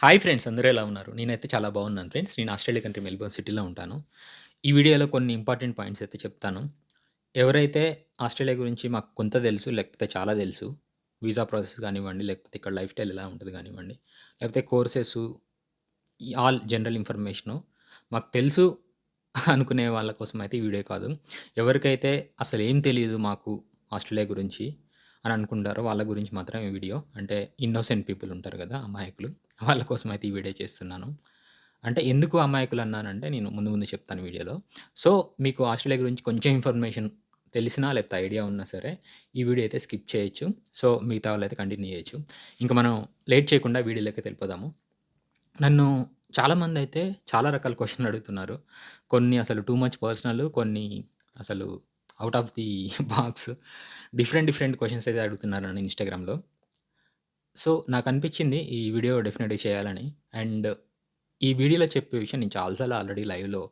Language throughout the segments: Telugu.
హాయ్ ఫ్రెండ్స్ అందరూ ఎలా ఉన్నారు? నేనైతే చాలా బాగున్నాను ఫ్రెండ్స్. నేను ఆస్ట్రేలియా కంట్రీ మెల్బోర్న్ సిటీలో ఉంటాను. ఈ వీడియోలో కొన్ని ఇంపార్టెంట్ పాయింట్స్ అయితే చెప్తాను. ఎవరైతే ఆస్ట్రేలియా గురించి మాకు కొంత తెలుసు, లేకపోతే చాలా తెలుసు. వీసా ప్రాసెస్ కానివ్వండి, లేకపోతే ఇక్కడ లైఫ్ స్టైల్ ఎలా ఉంటుంది కానివ్వండి, లేకపోతే కోర్సెస్ ఆల్ జనరల్ ఇన్ఫర్మేషను మాకు తెలుసు అనుకునే వాళ్ళ కోసం అయితే ఈ వీడియో కాదు. ఎవరికైతే అసలేం తెలియదు మాకు ఆస్ట్రేలియా గురించి అని అనుకుంటారో వాళ్ళ గురించి మాత్రమే ఈ వీడియో. అంటే ఇన్నోసెంట్ పీపుల్ ఉంటారు కదా! అమాయకులు. వాళ్ళ కోసం అయితే ఈ వీడియో చేస్తున్నాను. అంటే ఎందుకు అమాయకులు అన్నానంటే నేను ముందు ముందు చెప్తాను వీడియోలో. సో, మీకు ఆస్ట్రేలియా గురించి కొంచెం ఇన్ఫర్మేషన్ తెలిసినా లేకపోతే ఐడియా ఉన్నా సరే ఈ వీడియో అయితే స్కిప్ చేయొచ్చు. సో, మిగతా వాళ్ళైతే కంటిన్యూ చేయొచ్చు. ఇంక మనం లేట్ చేయకుండా వీడియోలోకి వెళ్ళిపోదాము. నన్ను చాలామందైతే చాలా రకాల క్వెషన్‌లు అడుగుతున్నారు. కొన్ని అసలు టూ మచ్ పర్సనల్ కొన్ని అసలు out of the box different different questions అయితే అడుగుతున్నారు నన్ను ఇన్‌స్టాగ్రామ్‌లో. సో, నాకనిపించింది ఈ వీడియో డెఫినెట్‌గా చేయాలని. అండ్ ఈ వీడియోలో చెప్పే విషయం నేను చాలా సార్లు ఆల్రెడీ లైవ్‌లో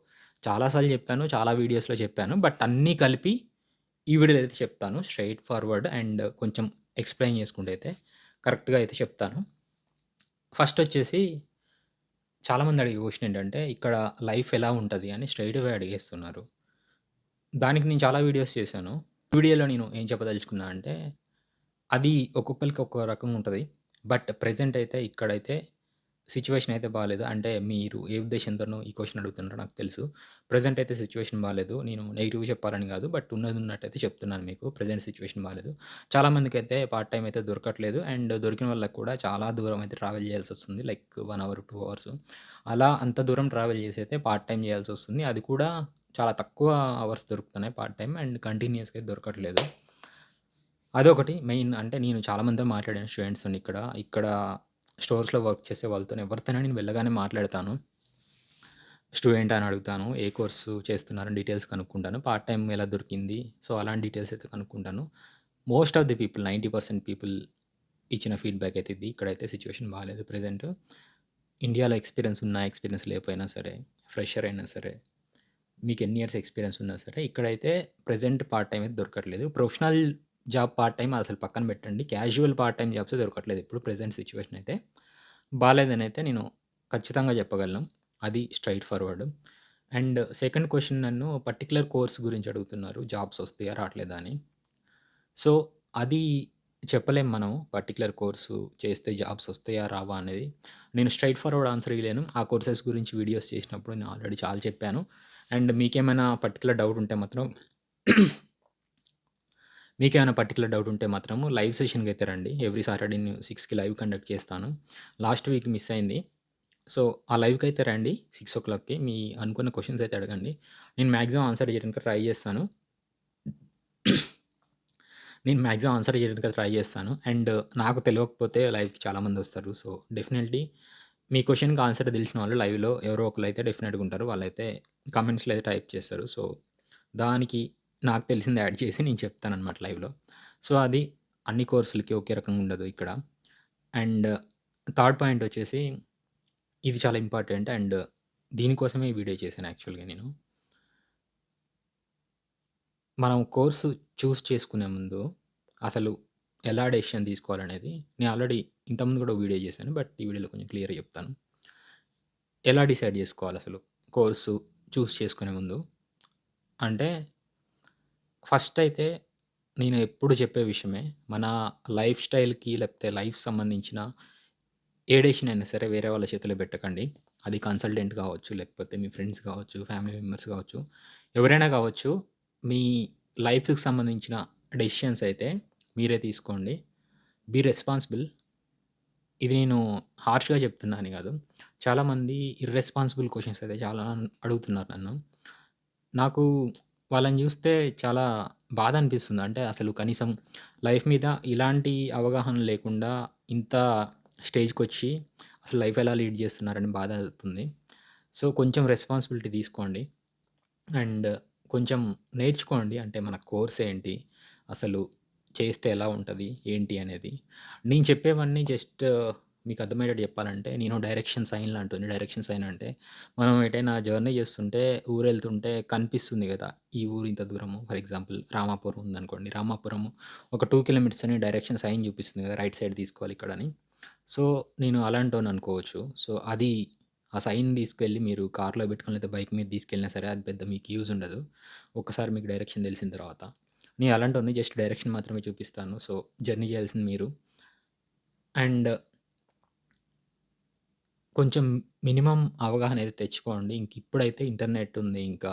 చాలా సార్లు చెప్పాను. చాలా వీడియోస్‌లో చెప్పాను. బట్ అన్నీ కలిపి ఈ వీడియోలో అయితే చెప్తాను. స్ట్రెయిట్ ఫార్వర్డ్ అండ్ కొంచెం ఎక్స్‌ప్లెయిన్ చేసుకుంటూ అయితే కరెక్ట్‌గా అయితే చెప్తాను. ఫస్ట్ వచ్చేసి చాలామంది అడిగే క్వెషన్ ఏంటంటే, ఇక్కడ లైఫ్ ఎలా ఉంటది అని స్ట్రెయిట్ అవే అడిగేస్తున్నారు. దానికి నేను చాలా వీడియోస్ చేశాను. వీడియోలో నేను ఏం చెప్పదలుచుకున్నా అంటే, అది ఒక్కొక్కరికి ఒక్కో రకంగా ఉంటది. బట్ ప్రెజెంట్ అయితే ఇక్కడైతే సిచ్యువేషన్ అయితే బాగాలేదు అంటే మీరు ఏ ఉద్దేశంతోనో ఈ క్వశ్చన్ అడుగుతున్నారో నాకు తెలుసు. ప్రెజెంట్ అయితే సిచ్యువేషన్ బాగాలేదు నేను నెగిటివ్ చెప్పాలని కాదు. బట్ ఉన్నది ఉన్నట్టయితే చెప్తున్నాను మీకు. ప్రెజెంట్ బాగాలేదు చాలామందికి అయితే పార్ట్ టైం అయితే దొరకట్లేదు. అండ్ దొరికిన వాళ్ళకి కూడా చాలా దూరం అయితే ట్రావెల్ చేయాల్సి వస్తుంది like one hour, two hours. అలా అంత దూరం ట్రావెల్ చేసి అయితే పార్ట్ టైం చేయాల్సి వస్తుంది అది కూడా చాలా తక్కువ అవర్స్ దొరుకుతున్నాయి పార్ట్ టైం అండ్ కంటిన్యూస్గా అయితే దొరకట్లేదు. అదొకటి మెయిన్ అంటే నేను చాలామందితో మాట్లాడాను స్టూడెంట్స్‌తోని ఇక్కడ. ఇక్కడ స్టోర్స్‌లో వర్క్ చేసే వాళ్ళతోని ఎవరితోనైనా నేను వెళ్ళగానే మాట్లాడతాను. స్టూడెంటా అని అడుగుతాను. ఏ కోర్సు చేస్తున్నారని డీటెయిల్స్ కనుక్కుంటాను. పార్ట్ టైమ్ ఎలా దొరికింది. సో, అలాంటి డీటెయిల్స్ అయితే కనుక్కుంటాను. Most of the people 90% people ఇచ్చిన ఫీడ్‌బ్యాక్ అయితే ఇది. ఇక్కడైతే సిట్యుయేషన్ బాలేదు ప్రెజెంట్. ఇండియాలో ఎక్స్‌పీరియన్స్ ఉన్నా, ఎక్స్‌పీరియన్స్ లేకపోయినా సరే, ఫ్రెషర్ అయినా సరే, మీకు ఎన్ని ఇయర్స్ ఎక్స్‌పీరియన్స్ ఉన్నా సరే, ఇక్కడైతే ప్రెజెంట్ పార్ట్ టైమ్ అయితే దొరకట్లేదు. ప్రొఫెషనల్ జాబ్ పార్ట్ టైం అసలు పక్కన పెట్టండి. క్యాజువల్ పార్ట్ టైం జాబ్స్ దొరకట్లేదు ఇప్పుడు ప్రజెంట్ సిచ్యువేషన్ అయితే. బాగాలేదని అయితే నేను ఖచ్చితంగా చెప్పగలను. అది straightforward. And second question నన్ను పర్టికులర్ కోర్స్ గురించి అడుగుతున్నారు. జాబ్స్ వస్తాయా? రావట్లేదా అని. సో, అది చెప్పలేం మనం. పర్టిక్యులర్ కోర్సు చేస్తే జాబ్స్ వస్తాయా? రావా? అనేది. నేను స్ట్రైట్ ఫార్వర్డ్ ఆన్సర్ ఇవ్వలేను ఆ కోర్సెస్ గురించి వీడియోస్ చేసినప్పుడు నేను ఆల్రెడీ చాలా చెప్పాను. అండ్ మీకేమైనా పర్టికులర్ డౌట్ ఉంటే మాత్రం మీకేమైనా పర్టికులర్ డౌట్ ఉంటే మాత్రము లైవ్ సెషన్‌కి అయితే రండి. ఎవ్రీ సాటర్‌డే నేను సిక్స్కి లైవ్ కండక్ట్ చేస్తాను. లాస్ట్ వీక్ మిస్ అయింది. సో, ఆ లైవ్‌కి అయితే రండి 6:00కి మీ అనుకున్న క్వశ్చన్స్ అయితే అడగండి. నేను మ్యాక్సిమం ఆన్సర్ చేయడానికి ట్రై చేస్తాను. నేను మ్యాక్సిమం ఆన్సర్ చేయడానికి ట్రై చేస్తాను. అండ్ నాకు తెలియకపోతే లైవ్‌కి చాలామంది వస్తారు. సో, డెఫినెట్‌లీ మీ క్వశ్చన్కి ఆన్సర్ తెలిసిన వాళ్ళు లైవ్‌లో ఎవరో ఒకరు అయితే డెఫినెట్‌గా ఉంటారు. వాళ్ళైతే కామెంట్స్‌లో అయితే టైప్ చేస్తారు. సో, దానికి నాకు తెలిసింది యాడ్ చేసి నేను చెప్తాననమాట లైవ్‌లో. సో, అది అన్ని కోర్సులకి ఒకే రకంగా ఉండదు ఇక్కడ. అండ్ థర్డ్ పాయింట్ వచ్చేసి ఇది చాలా ఇంపార్టెంట్ అండ్ దీనికోసమే ఈ వీడియో చేశాను యాక్చువల్‌గా నేను. మనం కోర్సు చూస్ చేసుకునే ముందు అసలు ఎలా డెసిషన్ తీసుకోవాలనేది నేను ఆల్రెడీ ఇంతకుముందు కూడా ఒక వీడియో చేశాను. బట్ ఈ వీడియోలో కొంచెం క్లియర్‌గా చెప్తాను. ఎలా డిసైడ్ చేసుకోవాలి అసలు కోర్సు చూస్ చేసుకునే ముందు? అంటే ఫస్ట్ అయితే నేను ఎప్పుడు చెప్పే విషయమే. మన లైఫ్ స్టైల్‌కి లేకపోతే లైఫ్ సంబంధించిన ఏ డెసిషన్ అయినా సరే వేరే వాళ్ళ చేతిలో పెట్టకండి. అది కన్సల్టెంట్ కావచ్చు, లేకపోతే మీ ఫ్రెండ్స్ కావచ్చు, ఫ్యామిలీ మెంబర్స్ కావచ్చు, ఎవరైనా కావచ్చు. మీ లైఫ్‌కి సంబంధించిన డెసిషన్స్ అయితే మీరే తీసుకోండి. Be responsible. ఇది నేను హార్ష్‌గా చెప్తున్నా అని కాదు. చాలామంది ఇర్రెస్పాన్సిబుల్ క్వెషన్స్ అయితే చాలా అడుగుతున్నారు నన్ను. నాకు వాళ్ళని చూస్తే చాలా బాధ అనిపిస్తుంది. అంటే అసలు కనీసం లైఫ్ మీద ఇలాంటి అవగాహన లేకుండా ఇంత స్టేజ్‌కొచ్చి అసలు లైఫ్ ఎలా లీడ్ చేస్తున్నారని బాధ అవుతుంది. సో, కొంచెం రెస్పాన్సిబిలిటీ తీసుకోండి. అండ్ కొంచెం నేర్చుకోండి. అంటే మన కోర్స్ ఏంటి? అసలు చేస్తే ఎలా ఉంటది? ఏంటి అనేది. నేను చెప్పేవన్నీ జస్ట్ మీకు అర్థమయ్యేటట్టు చెప్పాలంటే నేను డైరెక్షన్ సైన్ లాంటి డైరెక్షన్ సైన్ అంటే మనం ఎటైనా జర్నీ చేస్తుంటే ఊరు వెళ్తుంటే కనిపిస్తుంది కదా! ఈ ఊరు ఇంత దూరము ఫర్ ఎగ్జాంపుల్ రామాపురం ఉందనుకోండి. రామాపురం ఒక టూ కిలోమీటర్స్ అని డైరెక్షన్ సైన్ చూపిస్తుంది కదా! రైట్ సైడ్ తీసుకోవాలి ఇక్కడని. సో, నేను అలాంటోని అనుకోవచ్చు. సో, అది ఆ సైన్ తీసుకెళ్ళి మీరు కార్‌లో పెట్టుకుని లేదా బైక్ మీద తీసుకెళ్ళినా సరే అది పెద్ద మీకు యూజ్ ఉండదు. ఒకసారి మీకు డైరెక్షన్ తెలిసిన తర్వాత. నేను అలాంటోడిని జస్ట్ డైరెక్షన్ మాత్రమే చూపిస్తాను. సో, జర్నీ చేయాల్సింది మీరు. అండ్ కొంచెం మినిమమ్ అవగాహన అయితే తెచ్చుకోండి. ఇంక ఇప్పుడైతే ఇంటర్నెట్ ఉంది. ఇంకా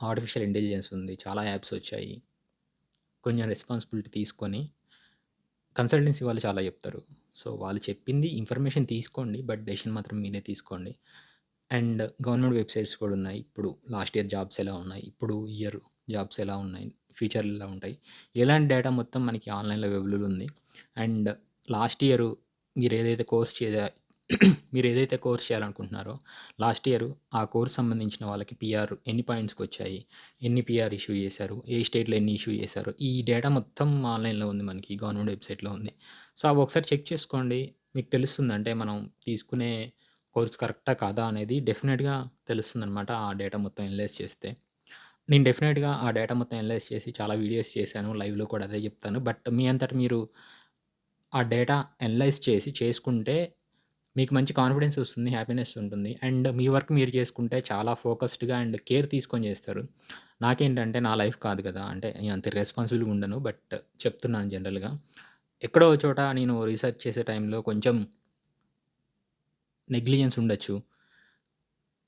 ఆర్టిఫిషియల్ ఇంటెలిజెన్స్ ఉంది. చాలా యాప్స్ వచ్చాయి. కొంచెం రెస్పాన్సిబిలిటీ తీసుకొని కన్సల్టెన్సీ వాళ్ళు చాలా చెప్తారు. సో, వాళ్ళు చెప్పింది ఇన్ఫర్మేషన్ తీసుకోండి. బట్ డెసిషన్ మాత్రం మీరే తీసుకోండి. అండ్ గవర్నమెంట్ వెబ్‌సైట్స్ కూడా ఉన్నాయి. ఇప్పుడు లాస్ట్ ఇయర్ జాబ్స్ ఎలా ఉన్నాయి? ఇప్పుడు ఇయర్ జాబ్స్ ఎలా ఉన్నాయి? ఫ్యూచర్‌లో ఎలా ఉంటాయి? ఎలాంటి డేటా మొత్తం మనకి ఆన్‌లైన్‌లో అవైలబుల్ ఉంది. అండ్ లాస్ట్ ఇయర్ మీరేదైతే కోర్స్ మీరు ఏదైతే కోర్స్ చేయాలనుకుంటున్నారో లాస్ట్ ఇయర్ ఆ కోర్స్ సంబంధించిన వాళ్ళకి పిఆర్ ఎన్ని పాయింట్స్కి వచ్చాయి ఎన్ని పీఆర్ ఇష్యూ చేశారు? ఏ స్టేట్‌లో ఎన్ని ఇష్యూ చేశారు? ఈ డేటా మొత్తం ఆన్‌లైన్‌లో ఉంది మనకి గవర్నమెంట్ వెబ్‌సైట్‌లో ఉంది. సో, అవి ఒకసారి చెక్ చేసుకోండి. మీకు తెలుస్తుంది. అంటే మనం తీసుకునే కోర్స్ కరెక్టా? కాదా? అనేది డెఫినెట్గా తెలుస్తుందనమాట. ఆ డేటా మొత్తం ఎనలైజ్ చేస్తే. నేను డెఫినెట్గా ఆ డేటా మొత్తం ఎనలైజ్ చేసి చాలా వీడియోస్ చేశాను. లైవ్‌లో కూడా అదే చెప్తాను. బట్ మీ అంతట మీరు ఆ డేటా ఎనలైజ్ చేసి చేసుకుంటే మీకు మంచి కాన్ఫిడెన్స్ వస్తుంది. హ్యాపీనెస్ ఉంటుంది. అండ్ మీ వర్క్ మీరు చేసుకుంటే చాలా ఫోకస్డ్‌గా అండ్ కేర్ తీసుకొని చేస్తారు. నాకేంటంటే నా లైఫ్ కాదు కదా! అంటే నేను అంత రెస్పాన్సిబుల్‌గా ఉండను. బట్ చెప్తున్నాను జనరల్‌గా. ఎక్కడో చోట నేను రీసెర్చ్ చేసే టైంలో కొంచెం నెగ్లిజెన్స్ ఉండొచ్చు.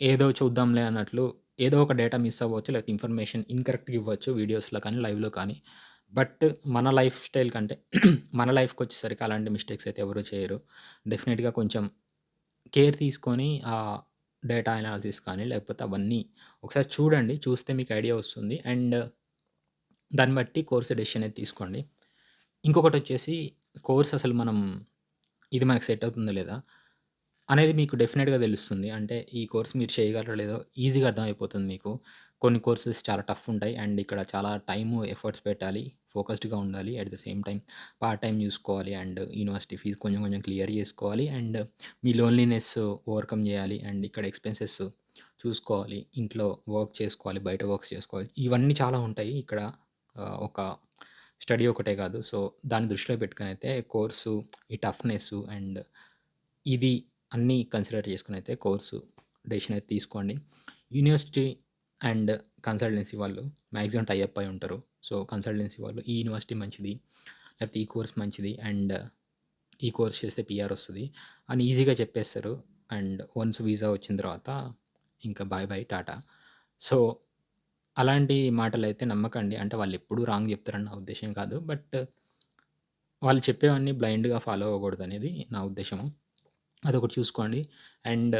ఏదో చూద్దాంలే అన్నట్లు ఏదో ఒక డేటా మిస్ అవ్వచ్చు. లేకపోతే ఇన్ఫర్మేషన్ ఇన్‌కరెక్ట్‌గా ఇవ్వచ్చు. వీడియోస్‌లో కానీ, లైవ్‌లో కానీ. బట్ మన లైఫ్ స్టైల్ కంటే మన లైఫ్కి వచ్చేసరికి అలాంటి మిస్టేక్స్ అయితే ఎవరు చేయరు. డెఫినెట్గా కొంచెం కేర్ తీసుకొని ఆ డేటా అనాలిసిస్ కానీ, లేకపోతే అవన్నీ ఒకసారి చూడండి. చూస్తే మీకు ఐడియా వస్తుంది. అండ్ దాన్ని బట్టి కోర్స్ డెసిషన్ అనేది తీసుకోండి. ఇంకొకటి వచ్చేసి కోర్స్ అసలు మనం ఇది మనకు సెట్ అవుతుందో లేదా? అనేది మీకు డెఫినెట్గా తెలుస్తుంది. అంటే ఈ కోర్స్ మీరు చేయగలరో లేదో ఈజీగా అర్థమైపోతుంది మీకు. కొన్ని కోర్సెస్ చాలా టఫ్ ఉంటాయి. అండ్ ఇక్కడ చాలా టైము, ఎఫర్ట్స్ పెట్టాలి. ఫోకస్డ్‌గా ఉండాలి. At the same time part time చూసుకోవాలి. అండ్ యూనివర్సిటీ ఫీజు కొంచెం కొంచెం క్లియర్ చేసుకోవాలి. అండ్ మీ లోన్లీనెస్ ఓవర్‌కమ్ చేయాలి. అండ్ ఇక్కడ ఎక్స్‌పెన్సెస్ చూసుకోవాలి. ఇంట్లో వర్క్ చేసుకోవాలి. బయట వర్క్స్ చేసుకోవాలి. ఇవన్నీ చాలా ఉంటాయి ఇక్కడ. ఒక స్టడీ ఒకటే కాదు. సో, దాన్ని దృష్టిలో పెట్టుకొనైతే కోర్సు, ఈ టఫ్నెస్ అండ్ ఇది అన్నీ కన్సిడర్ చేసుకొనైతే కోర్సు డెసిషన్ అయితే తీసుకోండి. యూనివర్సిటీ అండ్ కన్సల్టెన్సీ వాళ్ళు మ్యాక్సిమం టై అప్ అయి ఉంటారు. సో, కన్సల్టెన్సీ వాళ్ళు ఈ యూనివర్సిటీ మంచిది. లేకపోతే ఈ కోర్స్ మంచిది. అండ్ ఈ కోర్స్ చేస్తే పీఆర్ వస్తుంది అని ఈజీగా చెప్పేస్తారు. అండ్ వన్స్ వీసా వచ్చిన తర్వాత ఇంకా బాయ్ బాయ్ టాటా. సో, అలాంటి మాటలు అయితే నమ్మకండి. అంటే వాళ్ళు ఎప్పుడూ రాంగ్ చెప్తారని నా ఉద్దేశం కాదు. బట్ వాళ్ళు చెప్పేవన్నీ బ్లైండ్‌గా ఫాలో అవ్వకూడదనేది నా ఉద్దేశము అదొకటి చూసుకోండి. అండ్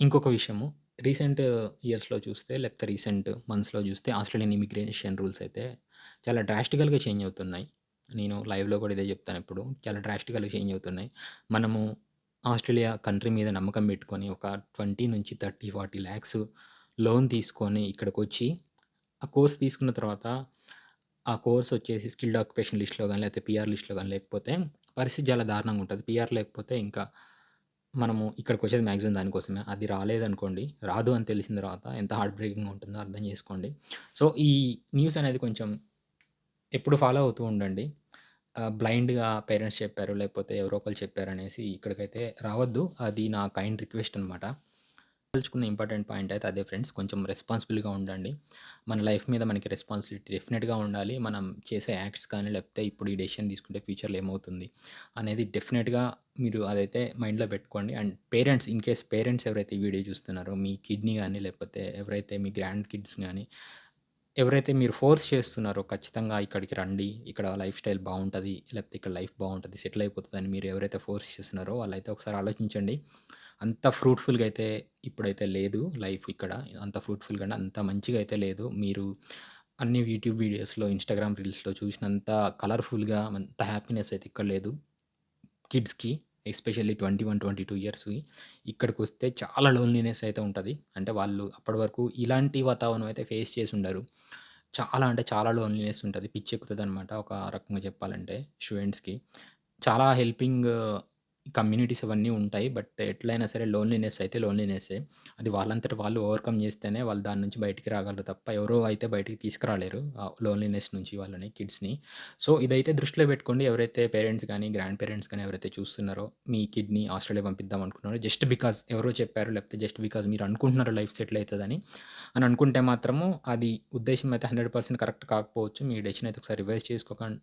ఇంకొక విషయము రీసెంట్ ఇయర్స్‌లో చూస్తే లేకపోతే రీసెంట్ మంత్స్‌లో చూస్తే ఆస్ట్రేలియన్ ఇమిగ్రేషన్ రూల్స్ అయితే చాలా డ్రాస్టికల్‌గా చేంజ్ అవుతున్నాయి. నేను లైవ్‌లో కూడా ఇదే చెప్తానెప్పుడు. చాలా డ్రాస్టికల్‌గా చేంజ్ అవుతున్నాయి. మనము ఆస్ట్రేలియా కంట్రీ మీద నమ్మకం పెట్టుకొని ఒక 20-30, 40 లాక్స్ లోన్ తీసుకొని ఇక్కడికొచ్చి ఆ కోర్స్ తీసుకున్న తర్వాత ఆ కోర్స్ వచ్చేసి స్కిల్డ్ ఆక్యుపేషన్ లిస్ట్‌లో గాని, లేకపోతే పీఆర్ లిస్ట్‌లో గాని లేకపోతే పరిస్థితి చాలా దారుణంగా ఉంటది. పీఆర్ లేకపోతే ఇంకా మనము ఇక్కడికొచ్చేది మ్యాక్సిమం దానికోసమే. అది రాలేదనుకోండి, రాదు అని తెలిసిన తర్వాత ఎంత హార్ట్ బ్రేకింగ్‌గా ఉంటుందో అర్థం చేసుకోండి. సో, ఈ న్యూస్ అనేది కొంచెం ఎప్పుడు ఫాలో అవుతూ ఉండండి. ఆహ్, బ్లైండ్‌గా పేరెంట్స్ చెప్పారు, లేకపోతే ఎవరో ఒకళ్ళు చెప్పారనేసి ఇక్కడికైతే రావద్దు. అది నా కైండ్ రిక్వెస్ట్ అనమాట. తెలుసుకున్న ఇంపార్టెంట్ పాయింట్ అయితే అదే ఫ్రెండ్స్. కొంచెం రెస్పాన్సిబుల్‌గా ఉండండి. మన లైఫ్ మీద మనకి రెస్పాన్సిబిలిటీ డెఫినెట్గా ఉండాలి. మనం చేసే యాక్ట్స్ కానీ, లేకపోతే ఇప్పుడు ఈ డెసిషన్ తీసుకుంటే ఫ్యూచర్‌లో ఏమవుతుంది అనేది డెఫినెట్గా మీరు అదైతే మైండ్‌లో పెట్టుకోండి. And parents in case parents ఎవరైతే ఈ వీడియో చూస్తున్నారో మీ కిడ్నీ కానీ లేకపోతే ఎవరైతే మీ గ్రాండ్ కిడ్స్ కానీ ఎవరైతే మీరు ఫోర్స్ చేస్తున్నారో ఖచ్చితంగా ఇక్కడికి రండి. ఇక్కడ లైఫ్ స్టైల్ బాగుంటుంది లేకపోతే ఇక్కడ లైఫ్ బాగుంటుంది సెటిల్ అయిపోతుంది అని మీరు ఎవరైతే ఫోర్స్ చేస్తున్నారో వాళ్ళైతే ఒకసారి ఆలోచించండి. అంత ఫ్రూట్‌ఫుల్‌గా అయితే ఇప్పుడైతే లేదు లైఫ్ ఇక్కడ. అంత ఫ్రూట్‌ఫుల్‌గా అంత మంచిగా అయితే లేదు. మీరు అన్ని యూట్యూబ్ వీడియోస్‌లో, ఇన్‌స్టాగ్రామ్ రీల్స్‌లో చూసినంత కలర్‌ఫుల్‌గా అంత హ్యాపీనెస్ అయితే ఇక్కడ లేదు. కిడ్స్‌కి especially twenty one twenty two ఇయర్స్కి ఇక్కడికి వస్తే చాలా లోన్లీనెస్ అయితే ఉంటుంది అంటే వాళ్ళు అప్పటి వరకు ఇలాంటి వాతావరణం అయితే ఫేస్ చేసి ఉండరు. చాలా అంటే చాలా లోన్లీనెస్ ఉంటుంది పిచ్చెక్కుతుంది అనమాట ఒక రకంగా చెప్పాలంటే స్టూడెంట్స్‌కి. చాలా హెల్పింగ్ కమ్యూనిటీస్ అవన్నీ ఉంటాయి. బట్ ఎట్లైనా సరే లోన్లీనెస్ అయితే లోన్లీనెస్సే. అది వాళ్ళంతట వాళ్ళు ఓవర్‌కమ్ చేస్తేనే వాళ్ళు దాని నుంచి బయటికి రాగలరు తప్ప ఎవరో అయితే బయటికి తీసుకురాలేరు. ఆ లోన్లీనెస్ నుంచి వాళ్ళని కిడ్స్‌ని. సో, ఇదైతే దృష్టిలో పెట్టుకోండి. ఎవరైతే పేరెంట్స్ గానీ, గ్రాండ్ పేరెంట్స్ గానీ ఎవరైతే చూస్తున్నారో మీ కిడ్‌ని ఆస్ట్రేలియా పంపిద్దాం అనుకున్నారో జస్ట్ బికాజ్ ఎవరో చెప్పారు లేకపోతే జస్ట్ బికాజ్ మీరు అనుకుంటున్నారు లైఫ్ సెటిల్ అయితదని అని అనుకుంటే మాత్రము అది ఉద్దేశ్యం అయితే 100% కరెక్ట్ కాకపోవచ్చు. మీ డెసిషన్ అయితే ఒకసారి రివైజ్ చేసుకోకండి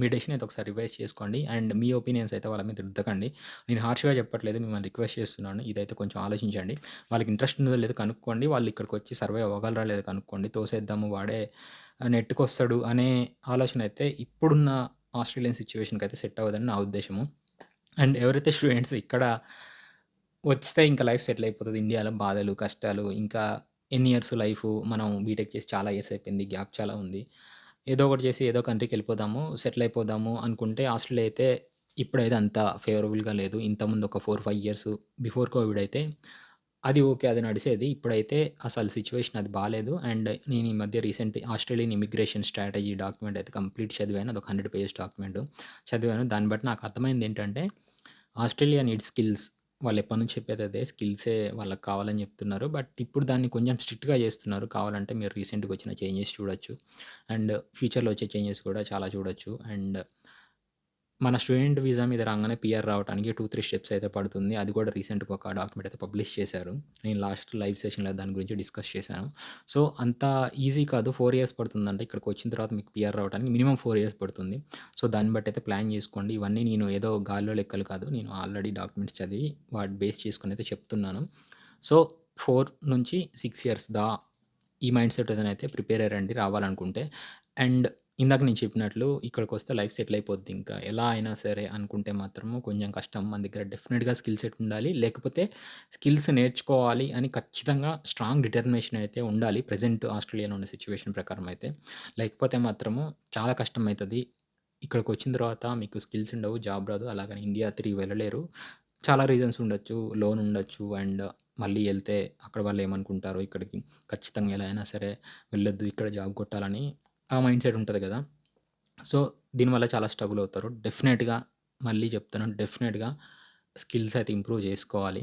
మీ డెసిషన్ అయితే ఒకసారి రివైజ్ చేసుకోండి. అండ్ మీ ఒపీనియన్స్ అయితే వాళ్ళ మీద రుద్దకండి. నేను హార్ష్‌గా చెప్పట్లేదు. మిమ్మల్ని రిక్వెస్ట్ చేస్తున్నాను. ఇదైతే కొంచెం ఆలోచించండి. వాళ్ళకి ఇంట్రెస్ట్ ఉందో లేదో కనుక్కోండి. వాళ్ళు ఇక్కడికి వచ్చి సర్వే అవ్వగలరా లేదో కనుక్కోండి. తోసేద్దాము వాడే నెట్టుకొస్తాడు అనే ఆలోచన అయితే ఇప్పుడున్న ఆస్ట్రేలియన్ సిచ్యువేషన్కి అయితే సెట్ అవ్వదని నా ఉద్దేశము. అండ్ ఎవరైతే స్టూడెంట్స్ ఇక్కడ వస్తే ఇంకా లైఫ్ సెటిల్ అయిపోతుంది ఇండియాలో బాధలు, కష్టాలు ఇంకా ఎన్ని ఇయర్స్ లైఫ్ మనం బీటెక్ చేసి చాలా ఇయర్స్ అయిపోయింది. గ్యాప్ చాలా ఉంది. ఏదో ఒకటి చేసి ఏదో కంట్రీకి వెళ్ళిపోదాము, సెటిల్ అయిపోదాము అనుకుంటే ఆస్ట్రేలియా అయితే ఇప్పుడైతే అంత ఫేవరబుల్‌గా లేదు. ఇంతకుముందు ఒక 4, 5 ఇయర్స్ బిఫోర్ కోవిడ్ అయితే అది ఓకే. అది నడిసేది. ఇప్పుడైతే అసలు సిట్యుయేషన్ అది బాలేదు. అండ్ నేను ఈ మధ్య recent Australian immigration strategy document అయితే కంప్లీట్ చదివాను. అదొక 100 పేజెస్ డాక్యుమెంట్ చదివాను. దాన్ని బట్టి నాకు అర్థమైందేంటంటే ఆస్ట్రేలియా నీడ్స్ స్కిల్స్. వాళ్ళు ఎప్పటి నుంచి చెప్పేది అదే. స్కిల్సే వాళ్ళకి కావాలని చెప్తున్నారు. బట్ ఇప్పుడు దాన్ని కొంచెం స్ట్రిక్ట్‌గా చేస్తున్నారు. కావాలంటే మీరు రీసెంట్‌గా వచ్చిన చేంజెస్ చూడొచ్చు. అండ్ ఫ్యూచర్‌లో వచ్చే చేంజెస్ కూడా చాలా చూడొచ్చు. అండ్ మన స్టూడెంట్ వీసా మీద రాగానే పిఆర్ రావటానికి 2, 3 స్టెప్స్ అయితే పడుతుంది. అది కూడా రీసెంట్‌గా ఒక డాక్యుమెంట్ అయితే పబ్లిష్ చేశారు. నేను లాస్ట్ లైవ్ సెషన్‌లో దాని గురించి డిస్కస్ చేశాను. సో, అంత ఈజీ కాదు. ఫోర్ ఇయర్స్ పడుతుందంటే ఇక్కడికి వచ్చిన తర్వాత మీకు పిఆర్ రావడానికి మినిమమ్ ఫోర్ ఇయర్స్ పడుతుంది. సో, దాన్ని బట్టి అయితే ప్లాన్ చేసుకోండి. ఇవన్నీ నేను ఏదో గాల్లో లెక్కలు కాదు. నేను ఆల్రెడీ డాక్యుమెంట్స్ చదివి వాటి బేస్ చేసుకుని అయితే చెప్తున్నాను. సో, 4-6 ఇయర్స్ దా ఈ మైండ్ అయితే ప్రిపేర్ అయ్యారండి రావాలనుకుంటే. అండ్ ఇందాక నేను చెప్పినట్లు ఇక్కడికొస్తే లైఫ్ సెటిల్ అయిపోద్ది ఇంకా. ఎలా అయినా సరే అనుకుంటే మాత్రము కొంచెం కష్టం. మన దగ్గర డెఫినిట్‌గా స్కిల్ సెట్ ఉండాలి. లేకపోతే స్కిల్స్ నేర్చుకోవాలి అని ఖచ్చితంగా స్ట్రాంగ్ డిటర్మినేషన్ అయితే ఉండాలి. ప్రెజెంట్ ఆస్ట్రేలియాలో ఉన్న సిట్యుయేషన్ ప్రకారం అయితే. లేకపోతే మాత్రము చాలా కష్టమైతది. ఇక్కడికొచ్చిన తర్వాత మీకు స్కిల్స్ ఉండవు. జాబ్ రాదు. అలాగని ఇండియా తిరిగి వెళ్ళలేరు. చాలా రీజన్స్ ఉండొచ్చు. లోన్ ఉండొచ్చు. అండ్ మళ్ళీ ఎళ్తే అక్కడ వాళ్ళు ఏమనుకుంటారు ఇక్కడికి ఖచ్చితంగా ఎలా అయినా సరే వెళ్ళొద్దు. ఇక్కడ జాబ్ కొట్టాలని ఆ మైండ్ సెట్ ఉంటుంది కదా! సో, దీనివల్ల చాలా స్ట్రగుల్ అవుతారు. డెఫినెట్గా మళ్ళీ చెప్తున్నాను. డెఫినెట్గా స్కిల్స్ అయితే ఇంప్రూవ్ చేసుకోవాలి.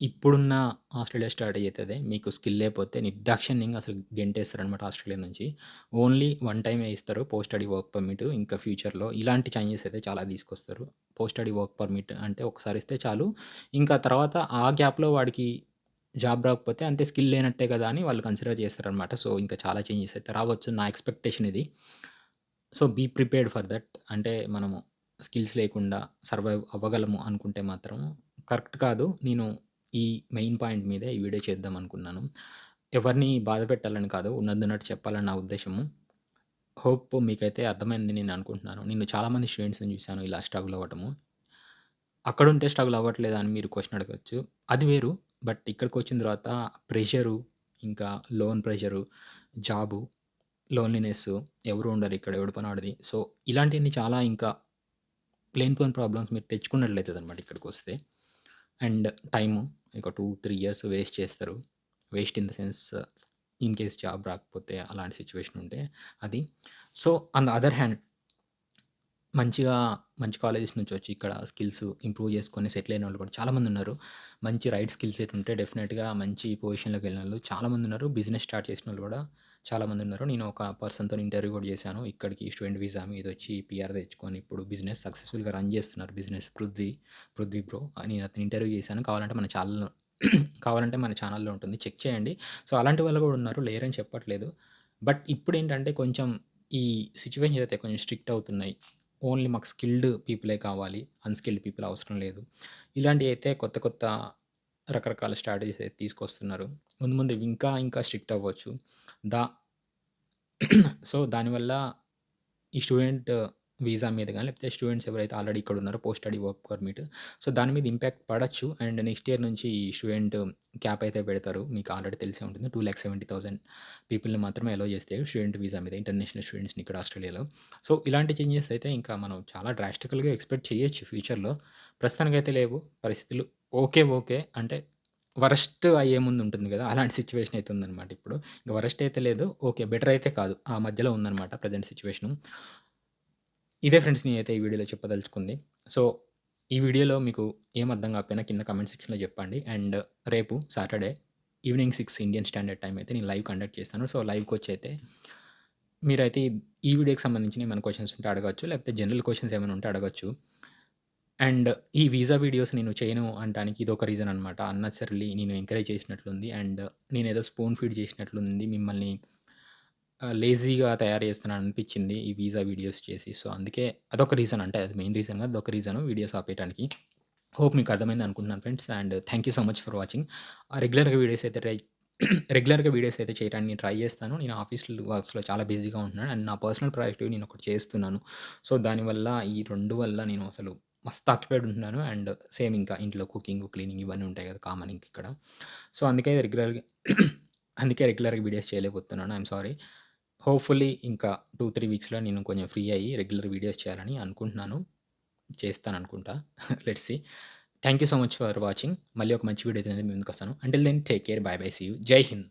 ఇప్పుడున్న ఆస్ట్రేలియా స్ట్రాటజీ అయితే మీకు స్కిల్ లేకపోతే నిర్దాక్షిణ్యంగా అసలు గెంటేస్తారనమాట ఆస్ట్రేలియా నుంచి. ఓన్లీ వన్ టైమే ఇస్తారు పోస్ట్ స్టడీ వర్క్ పర్మిట్. ఇంకా ఫ్యూచర్‌లో ఇలాంటి చేంజెస్ అయితే చాలా తీసుకొస్తారు. పోస్ట్ స్టడీ వర్క్ పర్మిట్ అంటే ఒకసారి ఇస్తే చాలు. ఇంకా తర్వాత ఆ గ్యాప్‌లో వాడికి జాబ్ రాకపోతే అంతే స్కిల్ లేనట్టే కదా! అని వాళ్ళు కన్సిడర్ చేస్తారనమాట. సో, ఇంకా చాలా చేంజెస్ అయితే రావచ్చు. నా ఎక్స్‌పెక్టేషన్ ఇది. So, be prepared for that. అంటే మనము స్కిల్స్ లేకుండా సర్వైవ్ అవ్వగలము అనుకుంటే మాత్రం కరెక్ట్ కాదు. నేను ఈ మెయిన్ పాయింట్ మీదే ఈ వీడియో చేద్దాం అనుకున్నాను. ఎవరిని బాధ పెట్టాలని కాదు. ఉన్నదున్నట్టు చెప్పాలని నా ఉద్దేశము. హోప్ మీకైతే అర్థమైందని నేను అనుకుంటున్నాను. నేను చాలామంది స్టూడెంట్స్‌ని చూశాను ఇలా స్ట్రగుల్ అవ్వటము. అక్కడుంటే స్ట్రగుల్ అవ్వట్లేదా అని మీరు క్వెషన్ అడగొచ్చు. అది వేరు. బట్ ఇక్కడికొచ్చిన తర్వాత ప్రెషరు, ఇంకా లోన్ ప్రెషరు, జాబు, లోన్లీనెస్సు ఎవరు ఉండరు ఇక్కడ. ఎవడి పని ఆడిది. సో, ఇలాంటివన్నీ చాలా ఇంకా లేనిపోని ప్రాబ్లమ్స్ మీరు తెచ్చుకున్నట్లయితదనమాట ఇక్కడికొస్తే. అండ్ టైము ఒక 2, 3 ఇయర్స్ వేస్ట్ చేస్తారు. Waste in the sense in case job రాకపోతే అలాంటి సిట్యుయేషన్ ఉంటే అది. So, on the other hand మంచిగా మంచి కాలేజెస్ నుంచి వచ్చి ఇక్కడ స్కిల్స్ ఇంప్రూవ్ చేసుకొని సెటిల్ అయిన వాళ్ళు కూడా చాలామంది ఉన్నారు మంచి రైట్ స్కిల్ సెట్ ఉంటే డెఫినెట్గా మంచి పొజిషన్‌లోకి వెళ్ళిన వాళ్ళు చాలామంది ఉన్నారు బిజినెస్ స్టార్ట్ చేసిన వాళ్ళు కూడా చాలామంది ఉన్నారు నేను ఒక పర్సన్తో ఇంటర్వ్యూ కూడా చేశాను. ఇక్కడికి స్టూడెంట్ వీసా మీద వచ్చి పిఆర్ తెచ్చుకొని ఇప్పుడు బిజినెస్ సక్సెస్‌ఫుల్‌గా రన్ చేస్తున్నారు బిజినెస్ పృథ్వీ, పృథ్వీ బ్రో. నేను అతను ఇంటర్వ్యూ చేశాను. కావాలంటే మన ఛానల్ కావాలంటే మన ఛానల్‌లో ఉంటుంది. చెక్ చేయండి. సో, అలాంటి వాళ్ళు కూడా ఉన్నారు. లేరని చెప్పట్లేదు. బట్ ఇప్పుడేంటంటే కొంచెం ఈ సిచ్యువేషన్ అయితే కొంచెం స్ట్రిక్ట్ అవుతున్నాయి. ఓన్లీ మాకు స్కిల్డ్ పీపులే కావాలి. అన్‌స్కిల్డ్ పీపుల్ అవసరం లేదు. ఇలాంటియైతే కొత్త కొత్త రకరకాల స్ట్రాటజీస్ అయితే తీసుకొస్తున్నారు. ముందు ముందు ఇంకా ఇంకా స్ట్రిక్ట్ అవ్వచ్చు. దా సో, దానివల్ల ఈ స్టూడెంట్ వీసా మీద కానీ లేకపోతే స్టూడెంట్స్ ఎవరైతే ఆల్రెడీ ఇక్కడ ఉన్నారో post study work permit. So, దాని మీద ఇంపాక్ట్ పడచ్చు అండ్ నెక్స్ట్ ఇయర్ నుంచి ఈ స్టూడెంట్ క్యాప్ అయితే పెడతారు. మీకు ఆల్రెడీ తెలిసే ఉంటుంది. 2,70,000 పీపుల్‌ని మాత్రమే అలో చేస్తారు స్టూడెంట్ వీసా మీద ఇంటర్నేషనల్ స్టూడెంట్స్‌ని ఇక్కడ ఆస్ట్రేలియాలో. సో, ఇలాంటి చేంజెస్ అయితే ఇంకా మనం చాలా డ్రాస్టికల్‌గా ఎక్స్‌పెక్ట్ చేయొచ్చు ఫ్యూచర్‌లో. ప్రస్తుతానికైతే లేవు పరిస్థితులు. ఓకే. ఓకే. అంటే వరస్ట్ అయ్యే ముందు ఉంటుంది కదా! అలాంటి సిచ్యువేషన్ అయితే ఉందన్నమాట ఇప్పుడు. ఇంకా వరస్ట్ అయితే లేదు. ఓకే. బెటర్ అయితే కాదు. ఆ మధ్యలో ఉందన్నమాట ప్రజెంట్ సిచ్యువేషను ఇదే ఫ్రెండ్స్ నేనైతే ఈ వీడియోలో చెప్పదలుచుకుంది. సో, ఈ వీడియోలో మీకు ఏం అర్థం కాకపోయినా కింద కామెంట్ సెక్షన్‌లో చెప్పండి. అండ్ రేపు Saturday evening 6 Indian standard time అయితే నేను లైవ్ కండక్ట్ చేస్తాను. సో, లైవ్‌కొచ్చైతే మీరైతే ఈ వీడియోకి సంబంధించిన ఏమైనా క్వెషన్స్ ఉంటే అడగొచ్చు. లేకపోతే జనరల్ క్వెషన్స్ ఏమైనా ఉంటే అడగొచ్చు. అండ్ ఈ వీసా వీడియోస్ నేను చేయను అనటానికి ఇదొక రీజన్ అనమాట. అన్నెసెసరీలీ నేను ఎంకరేజ్ చేసినట్లుంది. అండ్ నేనేదో స్పూన్ ఫీడ్ చేసినట్లుంది మిమ్మల్ని లేజీగా తయారు చేస్తున్నాను అనిపించింది ఈ వీసా వీడియోస్ చేసి. సో, అందుకే అదొక రీజన్ అంటే అది మెయిన్ రీజన్ కాదు. అదొక రీజను వీడియోస్ ఆపేయటానికి. హోప్ మీకు అర్థమైంది అనుకుంటున్నాను friends. And thank you so much for watching. Ah, రెగ్యులర్‌గా వీడియోస్ అయితే ట్రై రెగ్యులర్‌గా వీడియోస్ అయితే చేయడానికి నేను ట్రై చేస్తాను. నేను ఆఫీస్‌లో వర్క్స్‌లో చాలా బిజీగా ఉంటున్నాను. అండ్ నా పర్సనల్ ప్రాజెక్ట్ నేను ఒకటి చేస్తున్నాను. సో, దానివల్ల ఈ 2 వల్ల నేను అసలు మస్తు ఆక్యుపైడ్ ఉంటున్నాను. అండ్ సేమ్ ఇంకా ఇంట్లో కుకింగ్, క్లీనింగ్ ఇవన్నీ ఉంటాయి కదా! కామన్ ఇంక ఇక్కడ. సో, అందుకే రెగ్యులర్‌గా అందుకే రెగ్యులర్‌గా వీడియోస్ చేయలేకపోతున్నాను. I'm sorry. హోప్‌ఫుల్లీ ఇంకా 2, 3 వీక్స్‌లో నేను కొంచెం ఫ్రీ అయ్యి రెగ్యులర్ వీడియోస్ చేయాలని అనుకుంటున్నాను. చేస్తాను అనుకుంటా let's see. Thank you so much for watching. మళ్ళీ ఒక మంచి వీడియో అయితే ముందుకు వస్తాను until then take care. Bye bye. See you. Jai Hind.